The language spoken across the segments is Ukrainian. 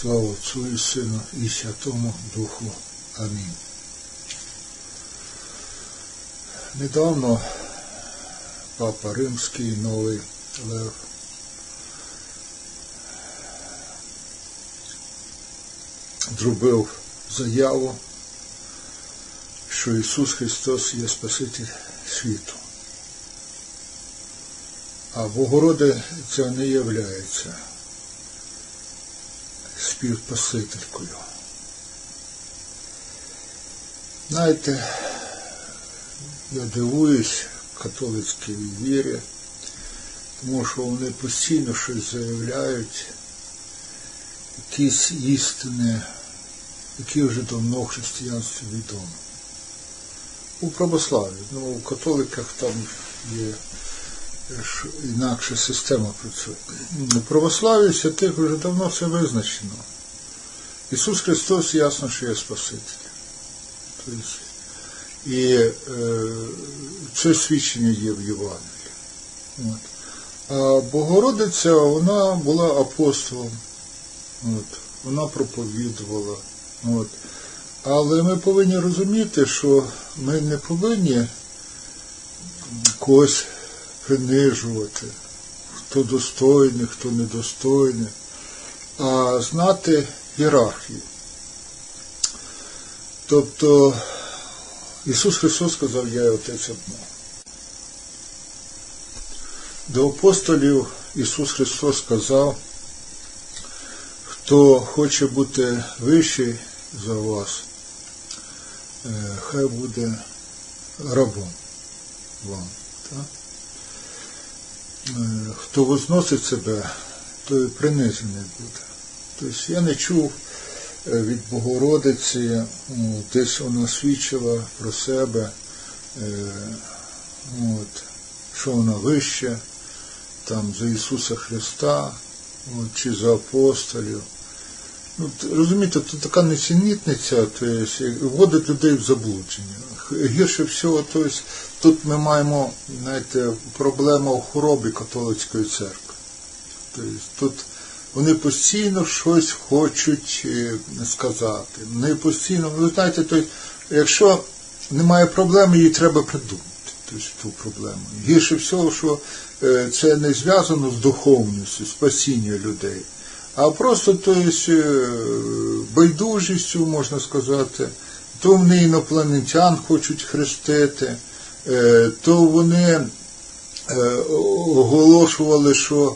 Слава Отцу і Сину і Святому Духу. Амінь. Недавно Папа Римський Новий Лев зробив заяву, що Ісус Христос є Спаситель світу. А Богородиця не являється співпасителькою. Знаєте, я дивуюсь католицькій вірі, тому що вони постійно щось заявляють, якісь істини, які вже давно в християнстві відомі. У православі, ну у католиках там є інакша система працює. У православі святих вже давно все визначено. Ісус Христос ясно, що є Спаситель. Тобто, і е, це свідчення є в Євангелії. От. А Богородиця, вона була апостолом, от. вона проповідувала. От. Але ми повинні розуміти, що ми не повинні когось принижувати, хто достойний, хто недостойний, а знати ієрархію. Тобто Ісус Христос сказав, я Отець одно. До апостолів Ісус Христос сказав, хто хоче бути вищий за вас, хай буде рабом вам. Так? Хто возносить себе, той принижений буде. Тобто я не чув від Богородиці, десь вона свідчила про себе, от, що вона вище, там за Ісуса Христа, от, чи за апостолів. Ну, Розумієте, тут така несенітниця, тобто, вводить людей в заблудження. Гірше всього, тобто, тут ми маємо знаєте, проблему в хворобі католицької церкви. Тобто, тут вони постійно щось хочуть сказати. Вони постійно, ви знаєте, тобто, якщо немає проблеми, її треба придумати. Тобто, ту проблему. Гірше всього, що це не зв'язано з духовністю, спасінням людей а просто тобто, байдужістю, можна сказати, то вони інопланетян хочуть хрестити, то вони оголошували, що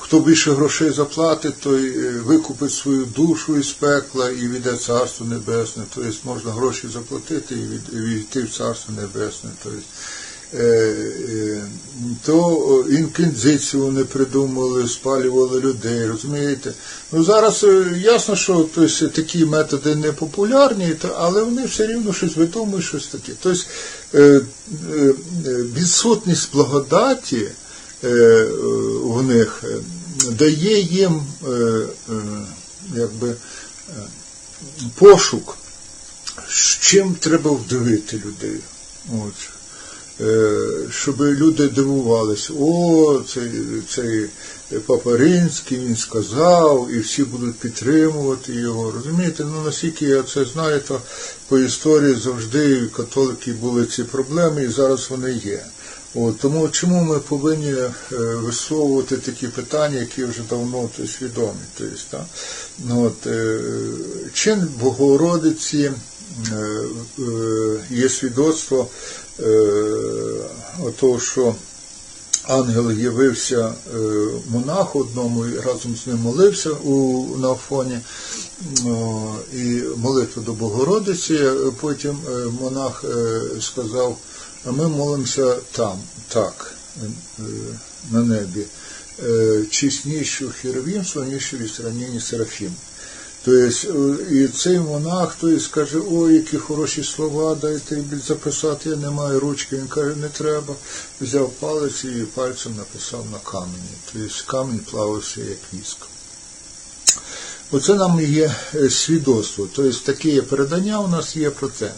хто більше грошей заплатить, той викупить свою душу із пекла і віде Царство Небесне, тобто можна гроші заплатити і війти в Царство Небесне. Тобто, то інквізицію вони придумали, спалювали людей, розумієте? Ну зараз ясно, що тобто, такі методи не популярні, але вони все рівно щось видумують, щось таке. Тобто відсутність благодаті в них дає їм якби пошук, чим треба вдивити людей. От щоб люди дивувалися, о, цей, цей Папа Римський, він сказав, і всі будуть підтримувати його. Розумієте, ну наскільки я це знаю, то по історії завжди католики були ці проблеми, і зараз вони є. От, Тому чому ми повинні висовувати такі питання, які вже давно то свідомі. Тобто, так? ну, от, Чин Богородиці є свідоцтво того, що ангел явився монаху одному і разом з ним молився у, на фоні і молитву до Богородиці. Потім монах сказав, а ми молимося там, так, на небі, чеснішою херовім, славнішою від ранені Серафім. Тобто, і цей монах той скаже, ой, які хороші слова, дайте записати, я не маю ручки. Він каже, не треба. Взяв палець і пальцем написав на камені. Тобто камінь плавився як віск. Оце нам є свідоцтво. Тобто таке передання у нас є про те.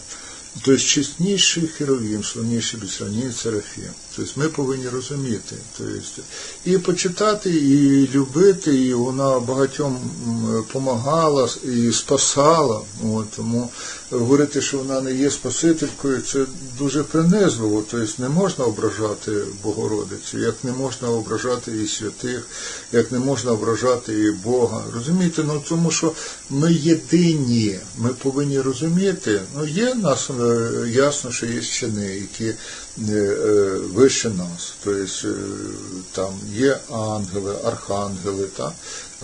Тобто чесніший херовім, славніший безраній Серафім. Тобто ми повинні розуміти. Тобто, і почитати, і любити, і вона багатьом допомагала і спасала. От, тому говорити, що вона не є Спасителькою, це дуже принизливо. Тобто не можна ображати Богородицю, як не можна ображати і святих, як не можна ображати і Бога. Розумієте, ну тому що ми єдині, ми повинні розуміти, ну є нас е, ясно, що є чини, які вище нас. Тобто там є ангели, архангели, так?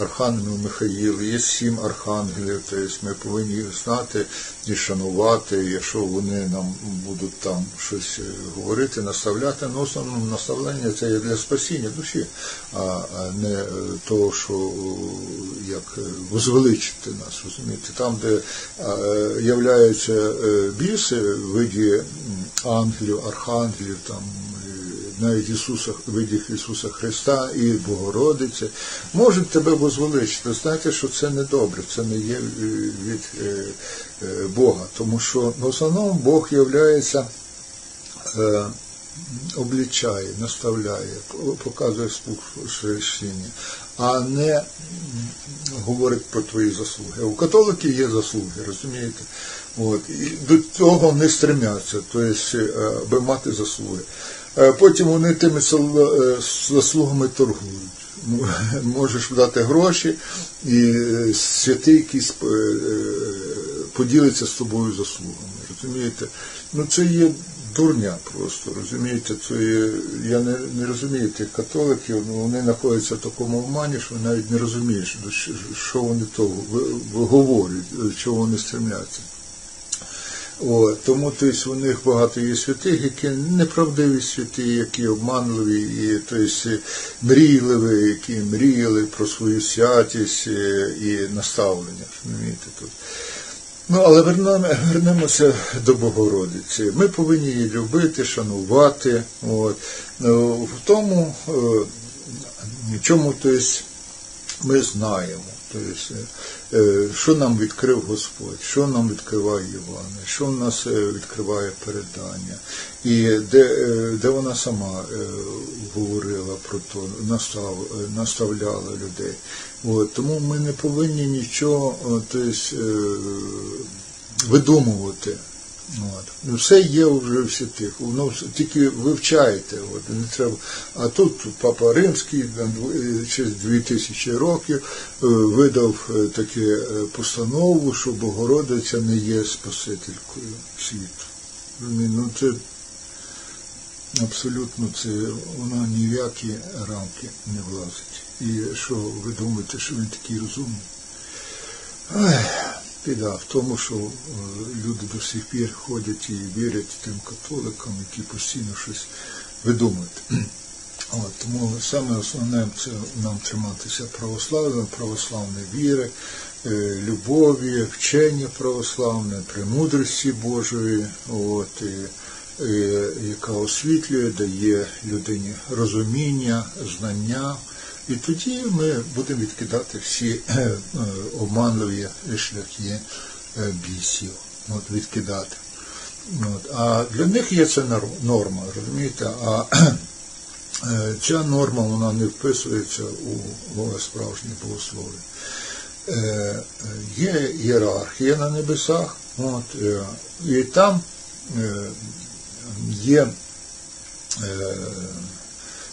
Архангел Михаїл, є сім архангелів, тобто ми повинні їх знати і шанувати, якщо вони нам будуть там щось говорити, наставляти, ну основному наставлення це є для спасіння душі, а не того, що як возвеличити нас, розумієте, там, де являються біси в виді ангелів, архангелів, там навіть Ісуса, видіх Ісуса Христа і Богородиці, можуть тебе возвеличити. Знаєте, що це не добре, це не є від Бога, тому що в основному Бог являється. Облічає, наставляє, показує спущення, а не говорить про твої заслуги. У католиків є заслуги, розумієте? От. І до цього не стремляться, тобто, аби мати заслуги. Потім вони тими заслугами торгують. Можеш дати гроші, і святий якийсь поділиться з тобою заслугами. Розумієте? Ну це є дурня просто, розумієте, це є, я не не розумію тих католиків, ну вони знаходяться в такому обмані, що навіть не розумієш, що вони то говорять, чого вони стремляться. О, тому тобто, у них багато є святих, які неправдиві святі, які обманливі, і тобто, мрійливі, які мріяли про свою святість і наставлення. тут. Ну, але вернемося до Богородиці. Ми повинні її любити, шанувати. От. Ну, в тому, чому тобто, ми знаємо. Тобто, що нам відкрив Господь, що нам відкриває Івана, що в нас відкриває передання, і де де вона сама говорила про то, настав, наставляла людей. От, Тому ми не повинні нічого тобто, видумувати. От. Ну, все є вже в святих, воно тільки вивчаєте. От, не треба. А тут Папа Римський через дві тисячі років видав таку постанову, що Богородиця не є Спасителькою світу. Ну це абсолютно це вона ні в які рамки не влазить. І що ви думаєте, що він такий розумний? Ай біда в тому, що люди до сих пір ходять і вірять тим католикам, які постійно щось видумують. От, Тому саме основне це нам триматися православ'я, православної віри, любові, вчення православне, премудрості Божої, от, і, і, яка освітлює, дає людині розуміння, знання. І тоді ми будемо відкидати всі обманливі шляхи бісів. От, відкидати. От. А для них є це норма, розумієте? А ця норма вона не вписується у справжнє богослов'я. Є ієрархія на небесах, от, і там є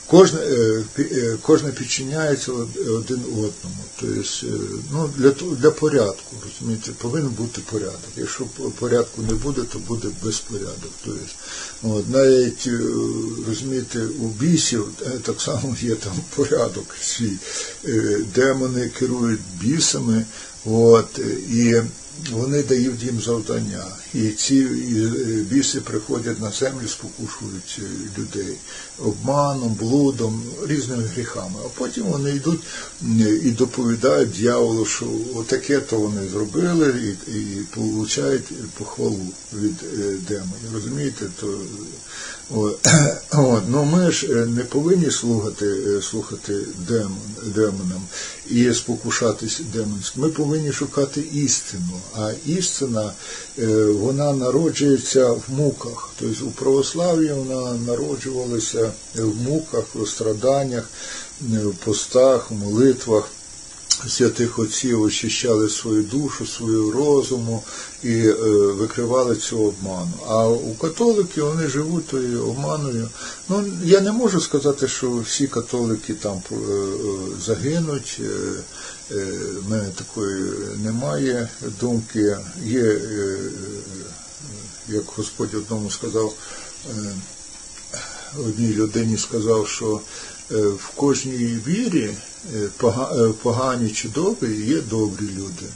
Кожне, кожне підчиняється один одному. Тобто, ну, для для порядку, розумієте, повинен бути порядок. Якщо порядку не буде, то буде безпорядок. Тобто, от, навіть розумієте, у бісів так само є там порядок свій. Демони керують бісами, от, і вони дають їм завдання. І ці біси приходять на землю, спокушують людей обманом, блудом, різними гріхами. А потім вони йдуть і доповідають дьяволу, що отаке то вони зробили і і получають похвалу від демонів. Розумієте, то От, ну ми ж не повинні слухати слухати демон, демонам і спокушатись демонським. Ми повинні шукати істину, а істина е, вона народжується в муках. Тобто у православ'ї вона народжувалася в муках, в страданнях, в постах, в молитвах святих отців очищали свою душу, свою розуму і е, викривали цю обману. А у католиків вони живуть тою обманою. Ну я не можу сказати, що всі католики там е, е, загинуть. В мене такої немає думки. Є, як Господь одному сказав, одній людині сказав, що в кожній вірі е, е, погані чи добрі є добрі люди.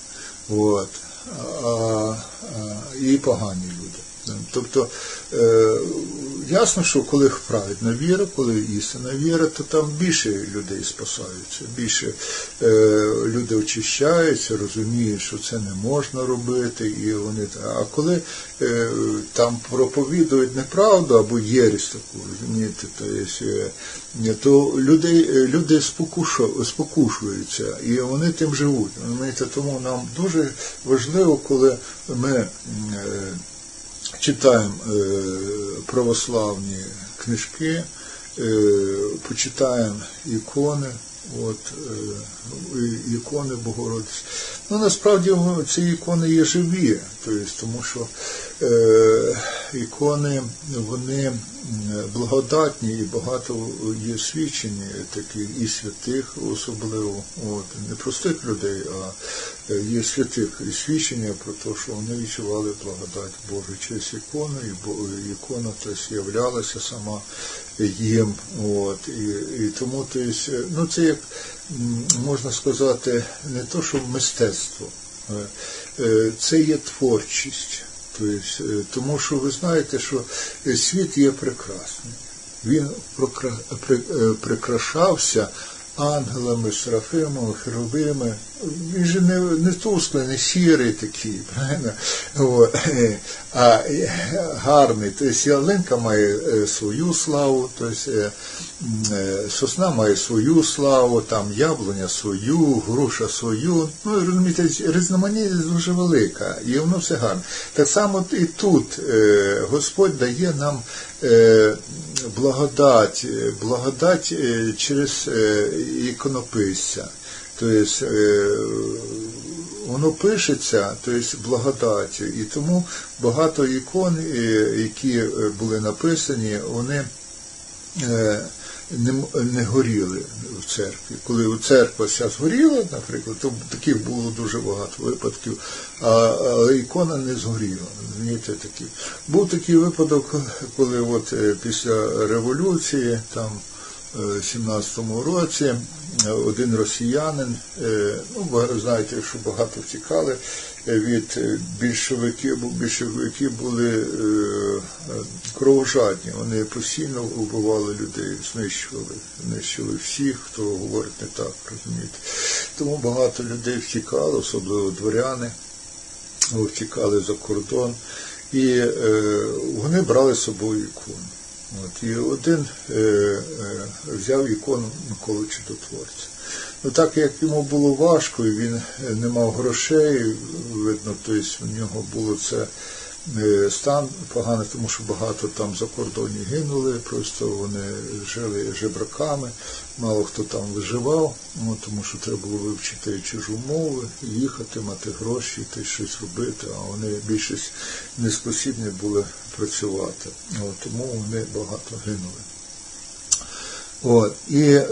От. А, а, і погані люди. Тобто е, ясно, що коли праведна віра, коли істинна віра, то там більше людей спасаються, більше е, люди очищаються, розуміють, що це не можна робити, і вони а коли е, там проповідують неправду або єресь таку, розумієте, то, є, е, то люди, люди спокушу- спокушуються і вони тим живуть. Розумієте, тому нам дуже важливо, коли ми. е, читаємо е, православні книжки, е, почитаємо ікони, от, ікони Богородиці. Ну, насправді ці ікони є живі, тобто, тому що ікони вони благодатні і багато є свідчень таких і святих особливо, от, не простих людей, а е, є святих і свідчення про те, що вони відчували благодать Божу через ікону, і ікона тобто, сама їм. От, і, і тому тобто, ну, це як можна сказати, не то, що мистецтво, е, е, це є творчість. Е, тому що ви знаєте, що е, світ є прекрасний. Він при- е, прикрашався ангелами, серафимами, херовими. Він же не, не тусклий, не сірий такий, правильно? От. А е, гарний. Тобто ялинка має е, свою славу, тобто сосна має свою славу, там яблуня свою, груша свою. Ну, розумієте, різноманітність дуже велика, і воно все гарне. Так само і тут Господь дає нам благодать, благодать через іконописця. Тобто е, воно пишеться, тобто благодаттю, і тому багато ікон, е, які е, були написані, вони не, не горіли в церкві. Коли церква зараз горіла, наприклад, то таких було дуже багато випадків, а, але ікона не згоріла. Розумієте, такі. Був такий випадок, коли от після революції, там е, 17-му році один росіянин, е, ну, знаєте, що багато втікали е, від е, більшовиків, бо більшовики були кровожадні, вони постійно вбивали людей, знищували, знищили всіх, хто говорить не так, розумієте. Тому багато людей втікало, особливо дворяни, втікали за кордон, і вони брали з собою ікону. От, і один е, е, взяв ікону Миколи Чудотворця. Ну так як йому було важко, і він е, не мав грошей, видно, тобто в нього було це е, стан поганий, тому що багато там за кордоні гинули, просто вони жили жебраками, мало хто там виживав, ну, тому що треба було вивчити чужу мову, їхати, мати гроші, та щось робити, а вони більшість не спосібні були працювати. От, тому вони багато гинули. От, і е,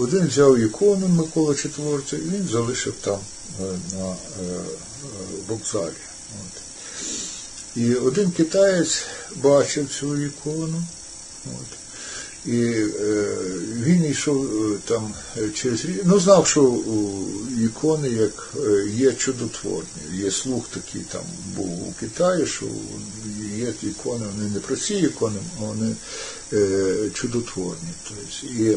один взяв ікону Микола Четвертий, і він залишив там е, на е, е, вокзалі. От. І один китаєць бачив цю ікону. От. І е, він йшов е, там е, через рі- ну знав, що у ікони як є чудотворні. Є слух такий там був у Китаї, що є ікони, вони не прості ікони, а вони е, чудотворні. Тобто, і,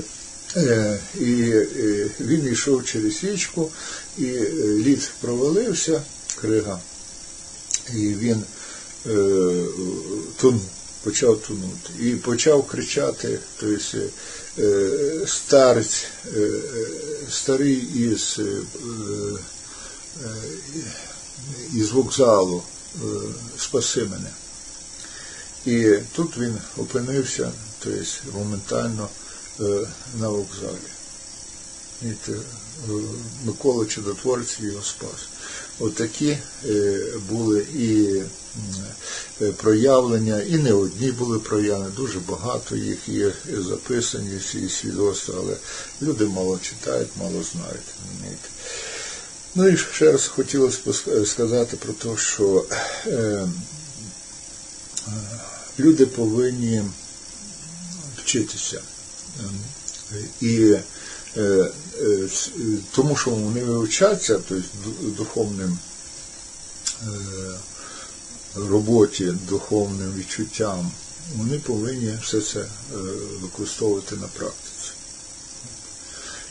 е, і е, він йшов через річку, і е, лід провалився, крига, і він е, тонув, почав тонути. І почав кричати, тобто, старець, старий із, із вокзалу спаси мене. І тут він опинився, тобто моментально на вокзалі. І Микола Чудотворець його спас. Отакі були і проявлення, і не одні були проявлення, дуже багато їх є записані, ці свідоцтва, але люди мало читають, мало знають. Ну і ще раз хотілося сказати про те, що е, люди повинні вчитися. І е, е, тому що вони вивчаться, тобто духовним роботі, духовним відчуттям, вони повинні все це використовувати на практиці.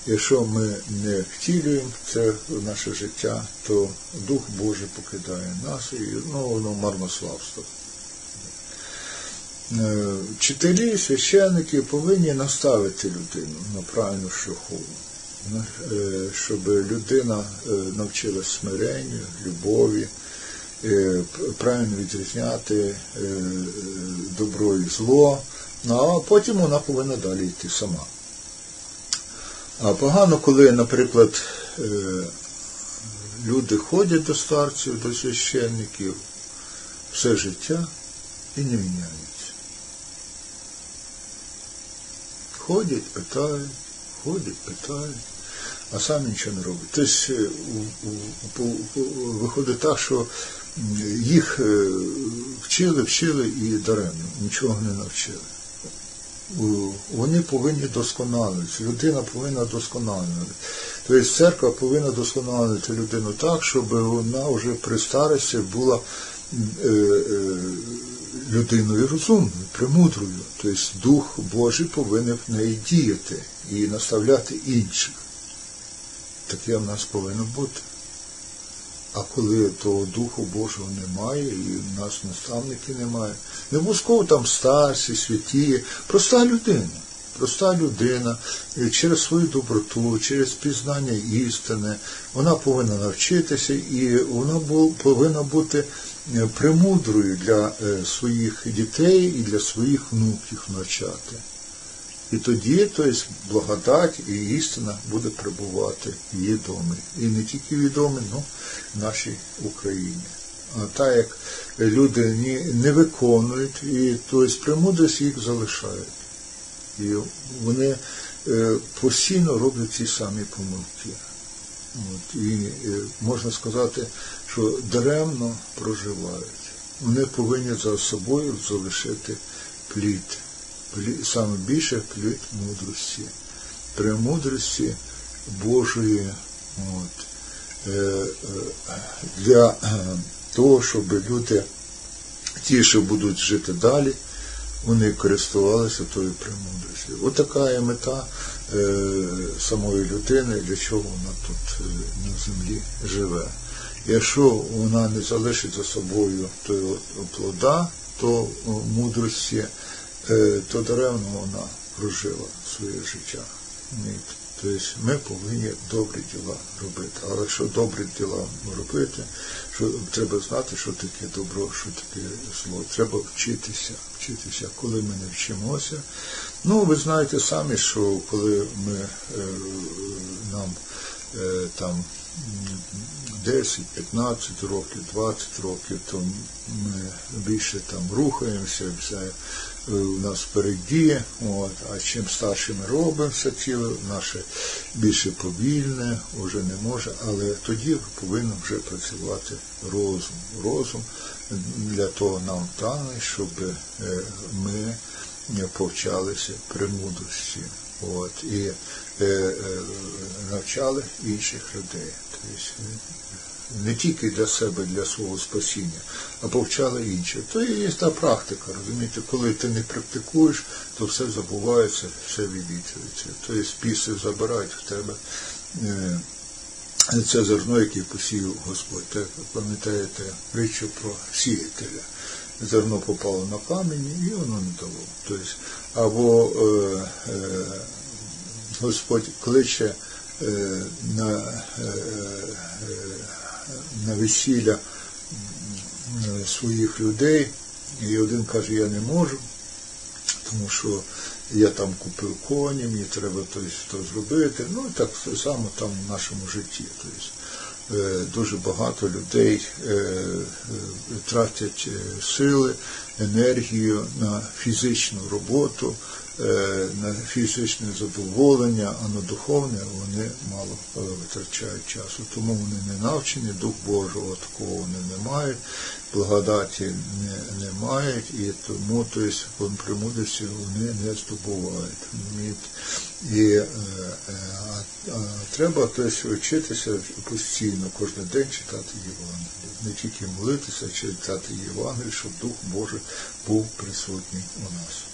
Якщо ми не втілюємо це в наше життя, то Дух Божий покидає нас і ну, воно марнославство. Вчителі, священники повинні наставити людину на правильну шляху, щоб людина навчилась смиренню, любові, правильно відрізняти добро і зло, ну, а потім вона повинна далі йти сама. А погано, коли, наприклад, люди ходять до старців, до священників все життя і не міняються. Ходять, питають, ходять, питають, а самі нічого не роблять. Тобто виходить так, що їх вчили, вчили і даремно, нічого не навчили вони повинні досконалитися, людина повинна досконалити. Тобто церква повинна досконалити людину так, щоб вона вже при старості була людиною розумною, премудрою. Тобто Дух Божий повинен в неї діяти і наставляти інших. Таке в нас повинно бути. А коли того Духу Божого немає, і в нас наставників немає, не обов'язково там старші, святі, проста людина. Проста людина через свою доброту, через пізнання істини, вона повинна навчитися і вона повинна бути премудрою для своїх дітей і для своїх внуків навчати. І тоді, тобто, благодать і істина буде прибувати в її домі. І не тільки відомі, але в нашій Україні. А так як люди не виконують, і тобто премудрість їх залишають. І вони постійно роблять ці самі помилки. От, І можна сказати, що даремно проживають. Вони повинні за собою залишити плід саме більше плід мудрості, премудрості Божої от, для того, щоб люди, ті, що будуть жити далі, вони користувалися тою премудрістю. От така є мета самої людини, для чого вона тут на землі живе. Якщо вона не залишить за собою того плода, то мудрості, то даремно вона прожила своє життя. Тобто ми повинні добрі діла робити. Але якщо добрі діла робити, що треба знати, що таке добро, що таке зло. Треба вчитися, вчитися, коли ми не вчимося. Ну, ви знаєте самі, що коли ми нам там 10, 15 років, 20 років, то ми більше там рухаємося, все у нас впереді, от, а чим старше ми робимося, ціле наше більше повільне, вже не може, але тоді повинен вже працювати розум. Розум для того нам даний, щоб ми повчалися премудрості. От, і е, е, навчали інших людей. Тобто, не тільки для себе, для свого спасіння, а повчали інших. То є та практика, розумієте, коли ти не практикуєш, то все забувається, все відвічується. Тобто піси забирають в тебе е, це зерно, яке посіяв Господь. Так, пам'ятаєте притчу про сіятеля. зерно попало на камінь і воно не дало. Тобто, або е, е, Господь кличе е, на, е, е, на весілля своїх людей, і один каже, я не можу, тому що я там купив коні, мені треба то, то зробити. Ну і так само там в нашому житті. Тобто, дуже багато людей тратять сили, енергію на фізичну роботу, на фізичне задоволення, а на духовне вони мало е, витрачають часу. Тому вони не навчені, Дух Божого такого вони не мають, благодаті не, не мають, і тому тобто, при вони не здобувають. І е, е, а, а треба тобто, вчитися постійно, кожен день читати Євангеліє. Не тільки молитися, а читати Євангеліє, щоб Дух Божий був присутній у нас.